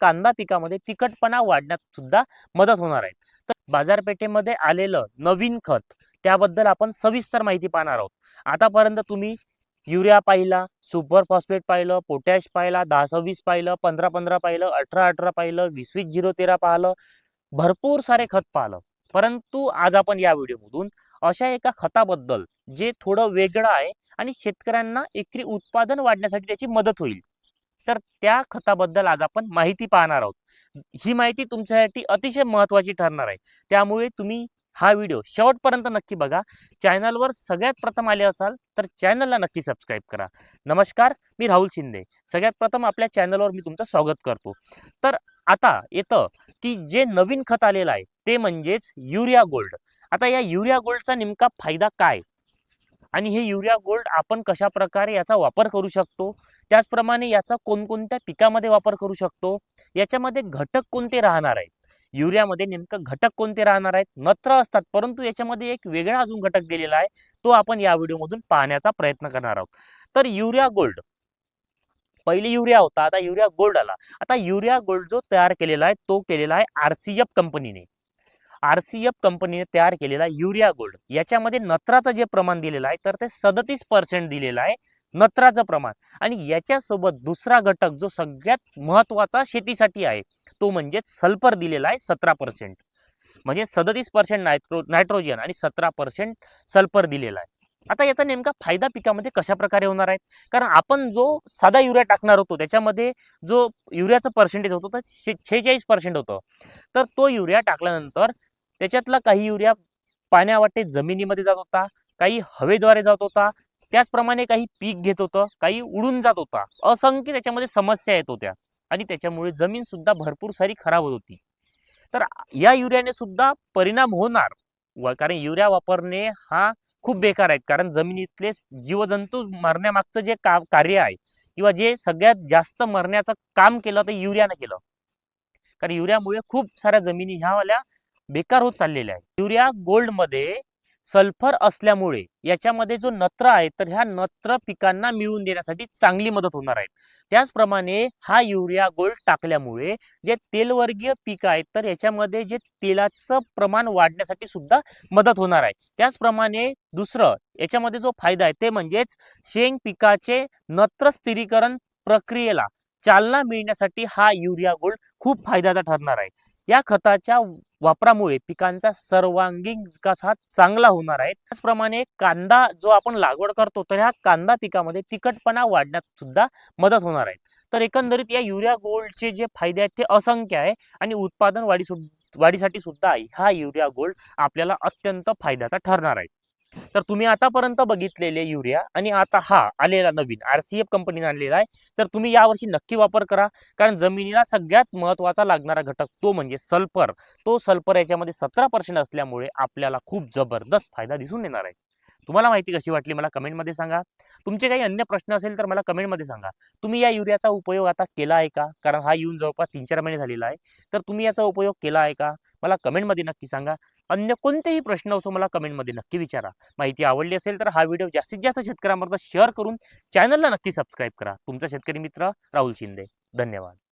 कांदा पिकामध्ये तिखटपणा वाढण्यात सुद्धा मदत होणार आहे. तर बाजारपेठेमध्ये आलेलं नवीन खत त्याबद्दल आपण सविस्तर माहिती पाहणार आहोत. आतापर्यंत तुम्ही युरिया पाहिला सुपर फॉस्फेट पाहिलं पोटॅश पाहिला दहा सव्वीस पाहिलं पंधरा पंधरा पाहिलं अठरा अठरा पाहिलं वीस वीस झिरो तेरा पाहिलं भरपूर सारे खत पाहिलं. परंतु आज आपण या व्हिडिओमधून अशा एका खताबद्दल जे थोडं वेगळं आहे आणि शेतकऱ्यांना एकरी उत्पादन वाढण्यासाठी त्याची मदत होईल तर त्या खताबद्दल आज आपण माहिती पाहणार आहोत. ही माहिती तुमच्यासाठी अतिशय महत्त्वाची ठरणार आहे. त्यामुळे तुम्ही हा व्हिडिओ शेवटपर्यंत नक्की बघा. चॅनलवर सगळ्यात प्रथम आले असाल तर चॅनलला नक्की सबस्क्राईब करा. नमस्कार मी राहुल शिंदे. सगळ्यात प्रथम आपल्या चॅनलवर मी तुमचं स्वागत करतो. तर आता येतं की जे नवीन खत आलेलं आहे ते म्हणजेच युरिया गोल्ड. आता या युरिया गोल्डचा नेमका फायदा काय? आणि हे युरिया गोल्ड आपण कशा प्रकारे याचा वापर करू शकतो? त्याचप्रमाणे याचा कोणकोणत्या पिकामध्ये वापर करू शकतो? याच्यामध्ये घटक कोणते राहणार आहेत? युरियामध्ये नेमकं घटक कोणते राहणार आहेत? नत्र असतात परंतु याच्यामध्ये एक वेगळा अजून घटक दिलेला आहे तो आपण या व्हिडिओमधून पाहण्याचा प्रयत्न करणार आहोत. तर युरिया गोल्ड. पहिले युरिया होता आता युरिया गोल्ड आला. आता युरिया गोल्ड जो तयार केलेला आहे तो केलेला आहे आर सी एफ कंपनीने. आर सी एफ कंपनीने तयार केलेला युरिया गोल्ड. याच्यामध्ये नत्राचं जे प्रमाण दिलेलं आहे तर ते सदतीस पर्सेंट दिलेलं आहे. नत्राचं प्रमाण. आणि याच्यासोबत दुसरा घटक जो सगळ्यात महत्त्वाचा शेतीसाठी आहे तो म्हणजे सल्फर दिलेला आहे सतरा पर्सेंट म्हणजे सदतीस पर्सेंट नायट्रो नायट्रोजन आणि सतरा पर्सेंट सल्फर दिलेला आहे. आता याचा नेमका फायदा पिकामध्ये कशा प्रकारे होणार आहे? कारण आपण जो साधा युरिया टाकणार होतो त्याच्यामध्ये जो युरियाचं पर्सेंटेज होतं तर शे शेहेचाळीस पर्सेंट होतं. तर तो युरिया टाकल्यानंतर त्याच्यातला काही युरिया पाण्यावाटे जमिनीमध्ये जात होता काही हवेद्वारे जात होता त्याचप्रमाणे काही पीक घेत होतं काही उडून जात होता. असंख्य त्याच्यामध्ये समस्या येत होत्या. आणि त्याच्यामुळे जमीन सुद्धा भरपूर सारी खराब होत होती. तर या युरियाने सुद्धा परिणाम होणार. कारण युरिया वापरणे हा खूप बेकार आहेत कारण जमिनीतले जीवजंतू मरण्यामागचं जे का कार्य आहे किंवा जे सगळ्यात जास्त मरण्याचं काम केलं ते युरियानं केलं. कारण युरियामुळे खूप साऱ्या जमिनी ह्यावाल्या बेकार होत चाललेल्या आहेत. युरिया गोल्डमध्ये सल्फर असल्यामुळे याच्यामध्ये जो नत्र आहे तर ह्या नत्र पिकांना मिळवून देण्यासाठी चांगली मदत होणार आहे. त्याचप्रमाणे हा युरिया गोल्ड टाकल्यामुळे जे तेलवर्गीय पीक आहेत तर याच्यामध्ये जे तेलाचं प्रमाण वाढण्यासाठी सुद्धा मदत होणार आहे. त्याचप्रमाणे दुसरं याच्यामध्ये जो फायदा आहे ते म्हणजेच शेंग पिकाचे नत्र स्थिरीकरण प्रक्रियेला चालना मिळण्यासाठी हा युरिया गोल्ड खूप फायद्याचा ठरणार आहे. या खताच्या वापरामुळे पिकांचा सर्वांगीण विकास हा चांगला होणार आहे. त्याचप्रमाणे कांदा जो आपण लागवड करतो तर ह्या कांदा पिकामध्ये तिखटपणा वाढण्यात सुद्धा मदत होणार आहे. तर एकंदरीत या युरिया गोल्डचे जे फायदे आहेत ते असंख्य आहे आणि उत्पादन वाढी वाढीसाठी सुद्धा हा युरिया गोल्ड आपल्याला अत्यंत फायद्याचा ठरणार आहे. तर तुम्ही आतापर्यंत बघितलेले युरिया आणि आता हा आलेला नवीन आर सी एफ कंपनीने आणलेला आहे. तर तुम्ही यावर्षी नक्की वापर करा. कारण जमिनीला सगळ्यात महत्त्वाचा लागणारा घटक तो म्हणजे सल्फर. तो सल्फर याच्यामध्ये सतरा पर्सेंट असल्यामुळे आपल्याला खूप जबरदस्त फायदा दिसून येणार आहे. तुम्हाला माहिती कशी वाटली मला कमेंटमध्ये सांगा. तुमचे काही अन्य प्रश्न असेल तर मला कमेंटमध्ये सांगा. तुम्ही या युरियाचा उपयोग आता केला आहे का? कारण हा येऊन जवळपास तीन चार महिने झालेला आहे. तर तुम्ही याचा उपयोग केला आहे का? मला कमेंटमध्ये नक्की सांगा. अन्य कोणतेही प्रश्न असो मला कमेंटमध्ये नक्की विचारा. माहिती आवडली असेल तर हा व्हिडिओ जास्तीत जास्त शेतकऱ्यांपर्यंत शेअर करून चॅनलला नक्की सबस्क्राईब करा. तुमचा शेतकरी मित्र राहुल शिंदे. धन्यवाद.